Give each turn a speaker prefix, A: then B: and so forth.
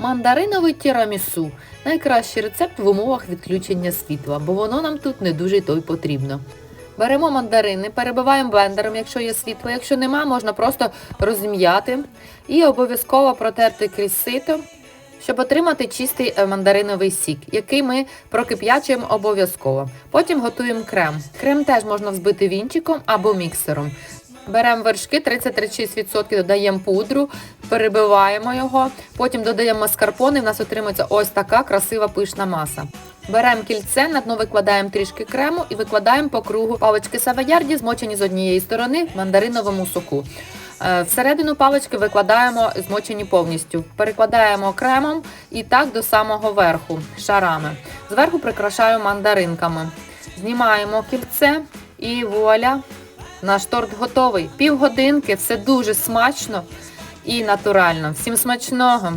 A: Мандариновий тірамісу найкращий рецепт в умовах відключення світла, бо воно нам тут не дуже й то й потрібно. Беремо мандарини, перебиваємо блендером, якщо є світло. Якщо нема, можна просто розм'яти і обов'язково протерти крізь сито, щоб отримати чистий е, мандариновий сік, який ми прокип'ячуємо обов'язково. Потім готуємо крем. Крем теж можна взбити вінчиком або міксером. Беремо вершки 30-36%, додаємо пудру, перебиваємо його, потім додаємо маскарпоне, і в нас отримується ось така красива пишна маса. Беремо кільце, на дно викладаємо трішки крему і викладаємо по кругу палички савоярді, змочені з однієї сторони в мандариновому соку. Е, Всередину палички викладаємо змочені повністю. Перекладаємо кремом і так до самого верху шарами. Зверху прикрашаю мандаринками. Знімаємо кільце і вуаля, наш торт готовий. Півгодинки, все дуже смачно і натурально. Всім смачного!